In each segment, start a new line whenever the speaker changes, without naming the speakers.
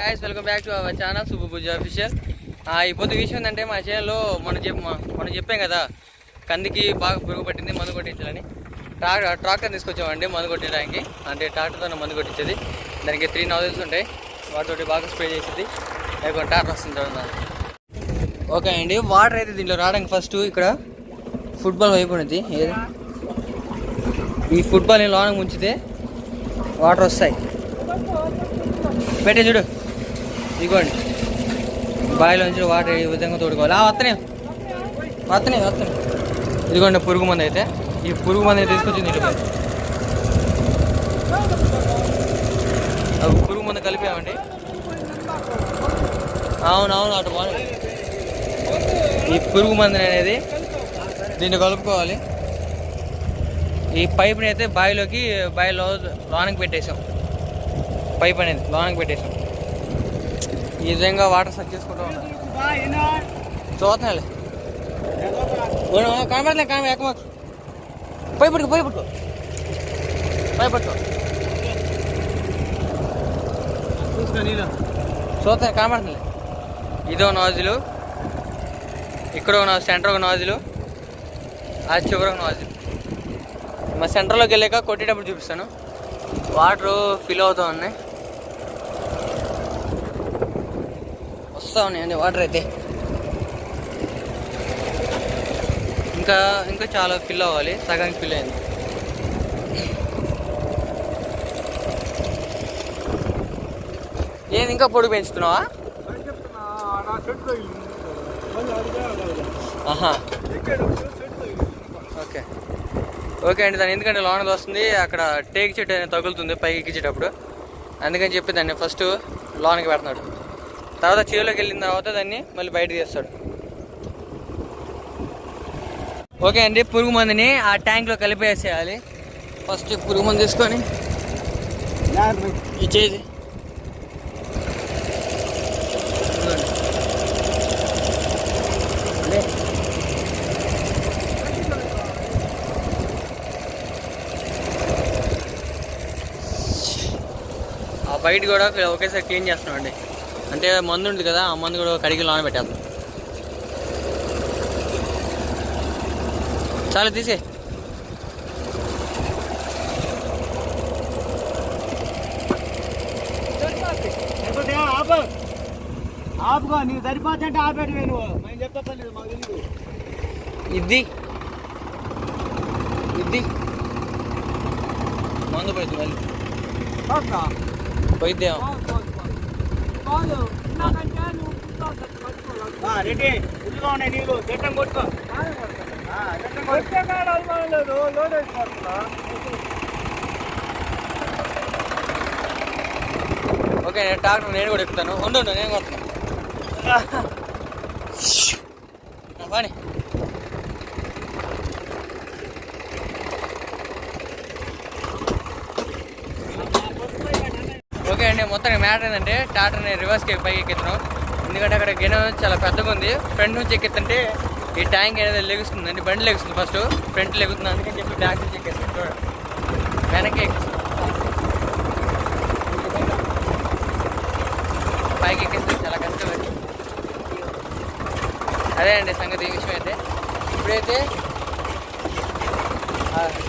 Guys welcome back to our channel super Pooja official ఈ పొద్దు విషయం ఏంటంటే మా ఛానల్లో మనం చెప్ మనం చెప్పాం కదా కందికి బాగా పురుగు పట్టింది మందు కొట్టించాలని. ట్రాక్టర్ ట్రాక్టర్ తీసుకొచ్చామండి మందు కొట్టడానికి అంటే ట్రాక్టర్తో మందు కొట్టించేది. దానికి త్రీ నాజిల్స్ ఉంటాయి. వాటితోటి బాగా స్ప్రే చేసేది. లేకుంటే ట్రాక్టర్ వస్తుంది ఓకే అండి వాటర్ అయితే దీంట్లో రావడానికి ఫస్ట్ ఇక్కడ ఫుట్బాల్ వైపు ఉన్నది. ఏది? ఈ ఫుట్బాల్ని లోనకి ముంచితే వాటర్ వస్తాయి. పెట్టే చూడు. ఇదిగోండి బావిలోంచి వాటర్ ఈ విధంగా తోడుకోవాలి. ఆ వస్తున్నాయి వస్తున్నాయి ఇదిగోండి పురుగు మంది అయితే. ఈ పురుగు మంది తీసుకొచ్చి నీళ్ళు అవి పురుగు మందు కలిపామండి అవునవును అటు బాగుంది ఈ పురుగు మందుని అనేది దీన్ని కలుపుకోవాలి. ఈ పైప్ని అయితే బావిలోకి బావిలో లోనకి పెట్టేసాం. పైప్ అనేది లోనకి పెట్టేసాం. ఈ విధంగా వాటర్ సర్చ్ చేసుకుంటూ ఉంటాం చూస్తున్నాలే. కనబడలే కానీ ఎక్కమా. పై పట్టుకో పై పట్టుకో. పై పట్టుకో. చూస్తాను కనబడుతుంది ఇదో నాజులు. ఇక్కడ ఒక నాజు సెంటర్ ఒక నాజులు. ఆ చివర ఒక నాజులు. మా సెంటర్లోకి వెళ్ళాక కొట్టేటప్పుడు చూపిస్తాను. వాటర్ ఫిల్ అవుతూ ఉన్నాయి. వస్తూ ఉన్నాయండి వాటర్ అయితే. ఇంకా ఇంకా చాలా ఫిల్ అవ్వాలి సగానికి ఫిల్ అయింది. ఏంది ఇంకా పొడుగు పెంచుతున్నావా? ఓకే. ఓకే అండి దాన్ని ఎందుకంటే లోనది వస్తుంది అక్కడ టేక్ చెట్టు అనేది తగులుతుంది పైకి ఎక్కించేటప్పుడు. అందుకని చెప్పి దాన్ని ఫస్ట్ లోనకి పెడుతున్నాడు. తర్వాత చెవిలోకి వెళ్ళిన తర్వాత దాన్ని మళ్ళీ బయట తీస్తాడు. ఓకే అండి పురుగు మందుని ఆ ట్యాంక్లో కలిపేసేయాలి. ఫస్ట్ పురుగు మందు తీసుకొని ఇచ్చేది ఆ బయట కూడా ఒకేసారి క్లీన్ చేస్తున్నామండి అంటే మందు ఉంది కదా ఆ మందు కూడా కడిగి లోన పెట్టేద్దాం. చాలా తీసే
ఆపుకో నీకు నువ్వు మాకు తెలియదు
ఇది. ఇది. మందు పోయింది మళ్ళీ పోయిద్దేమో
రెడ్డి ఇదిగో ఉన్నాయి నీళ్ళు గట్టం కొట్టుకో. లేదు లోడ్
ఓకే నేను ట్రాక్టర్ నేను కూడా ఎక్కుతాను. ఉండు ఉండు, నేను కొడతాను పని. ఓకే మొత్తంగా మొత్తం మ్యాటర్ ఏంటంటే టాటాని రివర్స్కి పైకి ఎక్కుతున్నాం ఎందుకంటే అక్కడ గిన్నె చాలా పెద్దగా ఉంది. ఫ్రంట్ నుంచి ఎక్కిస్తుంటే ఈ ట్యాంక్ అనేది లెగుస్తుంది. అంటే బండి లెగుస్తుంది ఫస్ట్ ఫ్రంట్ లెగుతుంది. అందుకని చెప్పి ట్యాంక్ నుంచి ఎక్కేస్తుంది చూడండి వెనక్కి ఎక్కిస్తుంది పైకి ఎక్కిస్తే చాలా కష్టం అదే అండి సంగతి ఈ విషయం అయితే. ఇప్పుడైతే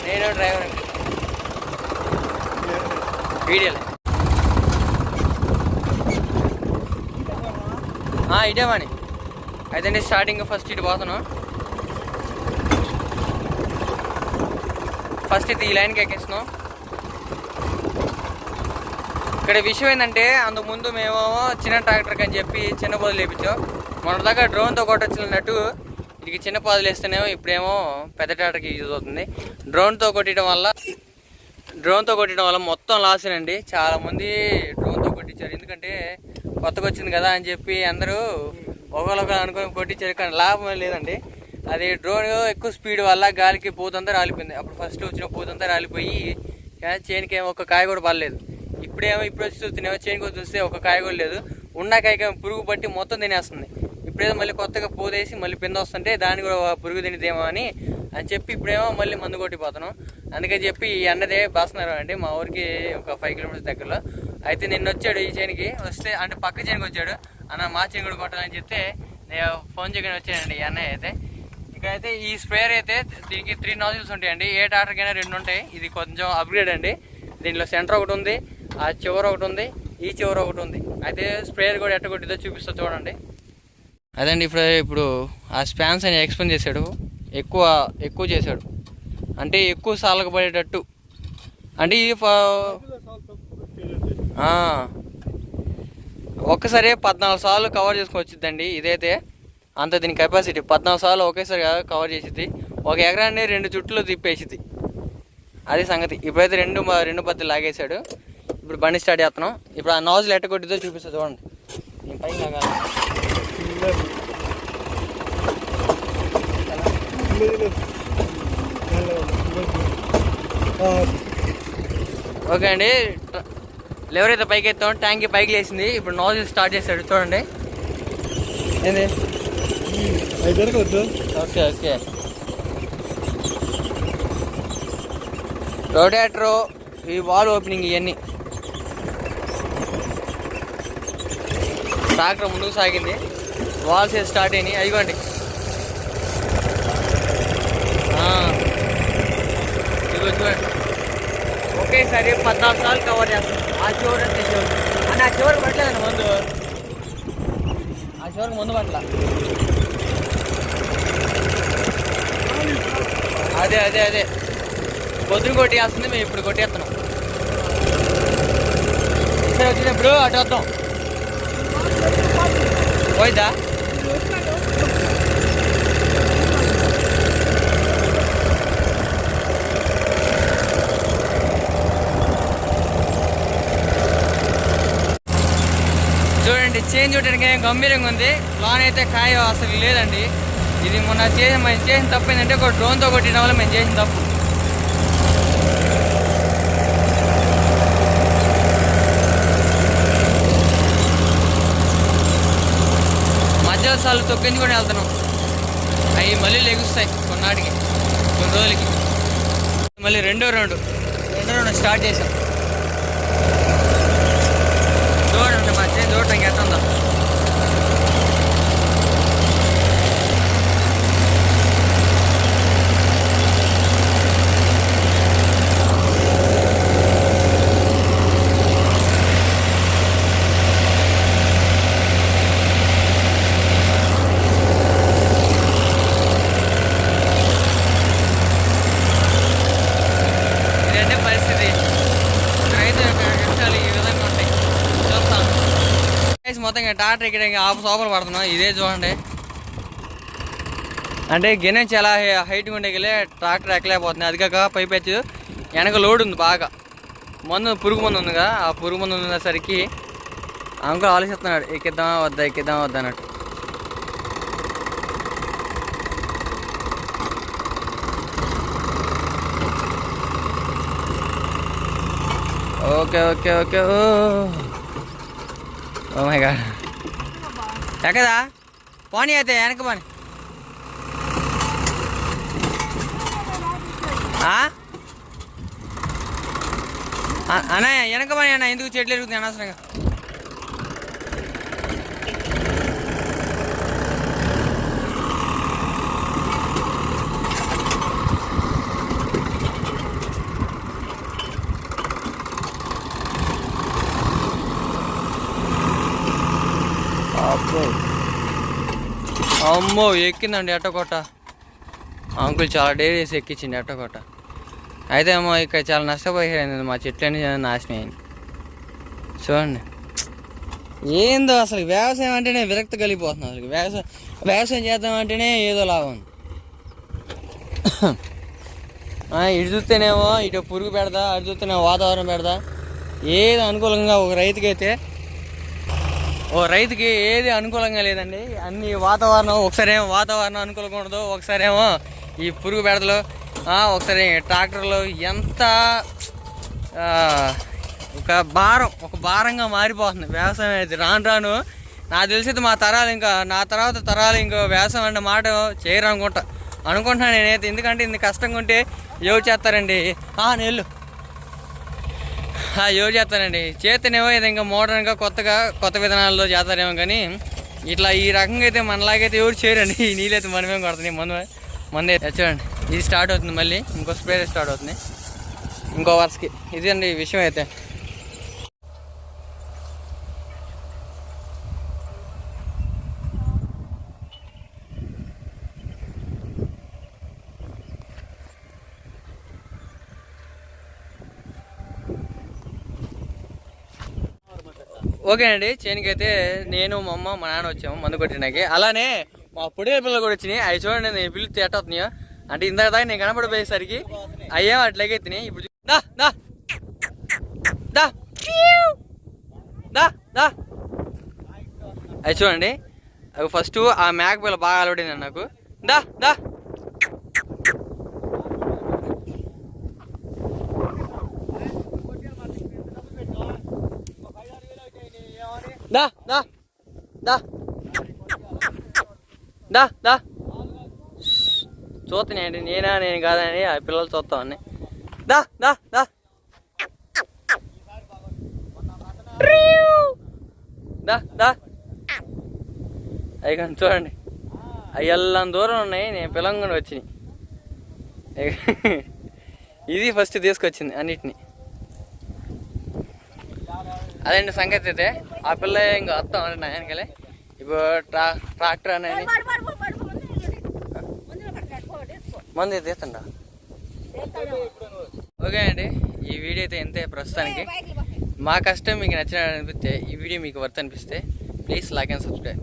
నేను డ్రైవర్ అండి. వీడియోలే. ఇదే వాణి. అయితే నేను స్టార్టింగ్ ఫస్ట్ ఇటు పోతాను. ఫస్ట్ ఇది ఈ లైన్కి ఎక్కేస్తున్నాం. ఇక్కడ విషయం ఏంటంటే అందుముందు మేము చిన్న ట్రాక్టర్ అని చెప్పి చిన్న పొదలు వేపించాం మొన్నదాకా దాకా డ్రోన్తో కొట్టొచ్చినట్టు ఇది చిన్న పొదలు వేస్తేనేమో ఇప్పుడేమో పెద్ద ట్రాక్టర్కి యూజ్ అవుతుంది. డ్రోన్తో కొట్టడం వల్ల డ్రోన్తో కొట్టడం వల్ల మొత్తం లాసేనండి అండి చాలామంది డ్రోన్తో కొట్టించారు. ఎందుకంటే కొత్తగా వచ్చింది కదా అని చెప్పి అందరూ ఒకరొకరు అనుకొని కొట్టించారు కానీ లాభం లేదండి. అది డ్రోన్ ఎక్కువ స్పీడ్ వల్ల గాలికి పూతంతా రాలిపోయింది. అప్పుడు ఫస్ట్ వచ్చిన పూతంతా రాలిపోయి చేనికి ఏమో ఒక కాయ కూడా పడలేదు. ఇప్పుడేమో ఇప్పుడు వచ్చి చూస్తున్నామో చేనికి చూస్తే ఒక కాయ కూడా లేదు. ఉన్న పురుగు పట్టి మొత్తం తినేస్తుంది. ఇప్పుడేదో మళ్ళీ కొత్తగా పూదేసి మళ్ళీ పింద వస్తుంటే దాన్ని కూడా పురుగు తినేదేమో అని అని చెప్పి ఇప్పుడేమో మళ్ళీ మందు కొట్టిపోతున్నాం. అందుకని చెప్పి ఈ అన్నదే బాస్తున్నారు అండి. మా ఊరికి ఒక ఫైవ్ కిలోమీటర్స్ దగ్గరలో అయితే నిన్న వచ్చాడు ఈ చేనికి. వస్తే అంటే పక్క చేనికి వచ్చాడు. అన్న మా చేను కూడా కొట్టాలని చెప్తే నేను ఫోన్ చేయగానే వచ్చానండి ఈ అన్నయ్య అయితే. ఇక్కడైతే ఈ స్ప్రేయర్ అయితే దీనికి త్రీ నాజిల్స్ ఉంటాయండి. ఏ టాటర్కైనా రెండు ఉంటాయి. ఇది కొంచెం అప్గ్రేడ్ అండి. దీనిలో సెంటర్ ఒకటి ఉంది ఆ చివర ఒకటి ఉంది ఈ చివర ఒకటి ఉంది. అయితే స్ప్రేయర్ కూడా ఎట్ట కొట్టిదో చూపిస్తా చూడండి. అదండి ఇప్పుడు ఇప్పుడు ఆ స్పాన్స్ అని ఎక్స్ప్లెయిన్ చేశాడు. ఎక్కువ ఎక్కువ చేశాడు. అంటే ఎక్కువ సార్లకు పడేటట్టు. అంటే ఇది ఒక్కసారి పద్నాలుగు సార్లు కవర్ చేసుకొని వచ్చిందండి ఇదైతే అంత దీని కెపాసిటీ పద్నాలుగు సార్లు ఒకేసారి కవర్ చేసిద్ది. ఒక ఎకరాన్ని రెండు చుట్లు తిప్పేసిద్ది. అది సంగతి. ఇప్పుడైతే రెండు రెండు పత్తి లాగేశాడు. ఇప్పుడు బండి స్టార్ట్ చేస్తున్నాం. ఇప్పుడు ఆ నాజులు ఎట్ట కొట్టిదో చూపిస్తా చూడండి. నేను పైన లాగాలి. ఓకే అండి. లెవర్ అయితే పైకి ఎత్తాం ట్యాంక్ పైకి లేచింది. ఇప్పుడు నాజిల్ స్టార్ట్ చేశాడు. చూడండి. ఏంది? Okay okay. రోడేటరు ఈ వాల్ ఓపెనింగ్ ఇవన్నీ ట్రాక్టర్ ముందుకు సాగింది. వాల్స్ స్టార్ట్ అయినాయి. అయిగోండి ఇదిగో చూడండి. ఒకేసారి పద్నాలుగు సార్లు కవర్ చేస్తాం. ఆ చివరి అంటే చివరి అని ఆ చివరికి పట్టలేదండి ముందు. ఆ చివరికి ముందు పట్ల అదే అదే అదే. పొద్దున కొట్టేస్తుంది మేము ఇప్పుడు కొట్టేస్తున్నాం. ఇక్కడ వచ్చినప్పుడు అటు వద్దాం. పోయిద్దా చూడండి చేంజ్ చూడడానికి ఏం గంభీరంగా ఉంది. లోన్ అయితే కాయ అసలు లేదండి. ఇది మొన్న చేసిన మేము చేసిన తప్పు ఏంటంటే ఒక డ్రోన్తో కొట్టిన వల్ల మేము చేసిన తప్పు. మధ్యలో సార్లు తొక్కించుకొని వెళ్తున్నాం. అవి మళ్ళీ లెగుస్తాయి కొన్నాటికి కొన్ని రోజులకి. మళ్ళీ రెండో రౌండ్. రెండో రౌండ్ స్టార్ట్ చేసాం చూడండి మా చేతి మొత్తం ఇంకా టాటర్ ఇక్కడ ఇంకా ఆపు సోపలు పడుతున్నాం ఇదే చూడండి. అంటే గిన్నె చాలా హైట్గా ఉండేకెళ్ళి ట్రాక్టర్ ఎక్కలేకపోతుంది అది కాక పైపెచ్చు వెనక లోడ్ ఉంది బాగా. మందు పురుగు మందు ఉందిగా. ఆ పురుగు మందు ఉన్నసరికి అంకుల్ ఆలోచిస్తున్నాడు ఎక్కిద్దామా వద్దా ఎక్కిద్దామా వద్దా అన్నట్టు. Okay okay okay. Oh. Oh my god ఎక్కదా పోనీ అయితే వెనక పోనీ ఆ? ఆ- అన్నయ్య వెనక పని అన్న ఎందుకు చెట్లు ఎరుగుతుంది అనవసరంగా అమ్మో ఎక్కిందండి ఎట్టకోట అంకుల్ చాలా డేరీస్ ఎక్కించింది ఎట్టకోట అయితే ఏమో ఇక్కడ చాలా నష్టపోయింది మా చెట్లన్నీ నాశనం అయింది చూడండి. ఏందో అసలు వ్యవసాయం అంటేనే విరక్తి కలిగిపోతున్నాం అసలు వ్యవసాయం వ్యవసాయం చేద్దామంటేనే ఏదో లాభం. ఇటు చూస్తేనేమో ఇటు పురుగు పెడదా అటు చూస్తేనేమో వాతావరణం పెడదా. ఏది అనుకూలంగా ఒక రైతుకైతే ఓ రైతుకి ఏది అనుకూలంగా లేదండి. అన్ని వాతావరణం ఒకసారి ఏమో వాతావరణం అనుకూలంగా ఉండదు ఒకసారి ఏమో ఈ పురుగు బెడదలు ఒకసారి ట్రాక్టర్లు ఎంత ఒక భారం ఒక భారంగా మారిపోతుంది. వ్యవసాయం అయితే రాను రాను. నాకు తెలిసి మా తరాలు ఇంకా నా తర్వాత తరాలు ఇంకో వ్యవసాయం అనే మాట చేయరు అనుకుంటా. అనుకుంటున్నాను నేనైతే. ఎందుకంటే ఇంత కష్టంగా ఉంటే ఎవరు చేస్తారండి? ఆ, ఎవరు చేస్తానండి చేతనేమో ఇది ఇంకా మోడర్న్గా కొత్తగా కొత్త విధానాల్లో చేస్తారేమో కానీ ఇట్లా ఈ రకంగా అయితే మనలాగైతే ఎవరు చేయరండి. ఈ నీళ్ళైతే మనమేం కొడుతున్నాయి మందు మందే. చూడండి. ఇది స్టార్ట్ అవుతుంది మళ్ళీ. ఇంకో స్ప్రే స్టార్ట్ అవుతుంది. ఇంకో వర్షకి ఇది అండి విషయం అయితే. ఓకే అండి చేనికైతే నేను మా అమ్మ మా నాన్న వచ్చాము మందు కొట్టినాకి. అలానే మా పుడే పిల్లలు కూడా వచ్చినాయి. అవి చూడండి నేను పిల్లలు తేటవుతున్నాయో అంటే ఇందాక దాకా నేను కనపడిపోయేసరికి అయ్యే అట్లాగే ఎత్తినాయి ఇప్పుడు దా దా. దా. దా దా. అవి చూడండి. అవి ఫస్ట్ ఆ మేక పిల్ల బాగా అలవడింది నాకు. దా దా. దా దా దా దా దా చూస్తున్నాయండి నేనా నేను కాదని ఆ పిల్లలు చూస్తా దా దా దా దా దా అవి కానీ చూడండి. అవి ఎల్లం దూరం ఉన్నాయి నేను పిల్లంగా వచ్చినాయి. ఇది ఫస్ట్ తీసుకొచ్చింది అన్నిటిని. అదండి సంగతి అయితే? ఆ పిల్ల ఇంకా వస్తాం అంటే నా వెనకాలే. ఇప్పుడు ట్రా ట్రాక్టర్ అనేది మంది తీస్తుండ. ఓకే అండి ఈ వీడియో అయితే ఎంతే ప్రస్తుతానికి. మా కష్టం మీకు నచ్చినట్టు అనిపిస్తే ఈ వీడియో మీకు వర్త్ అనిపిస్తే ప్లీజ్ లైక్ అండ్ సబ్స్క్రైబ్.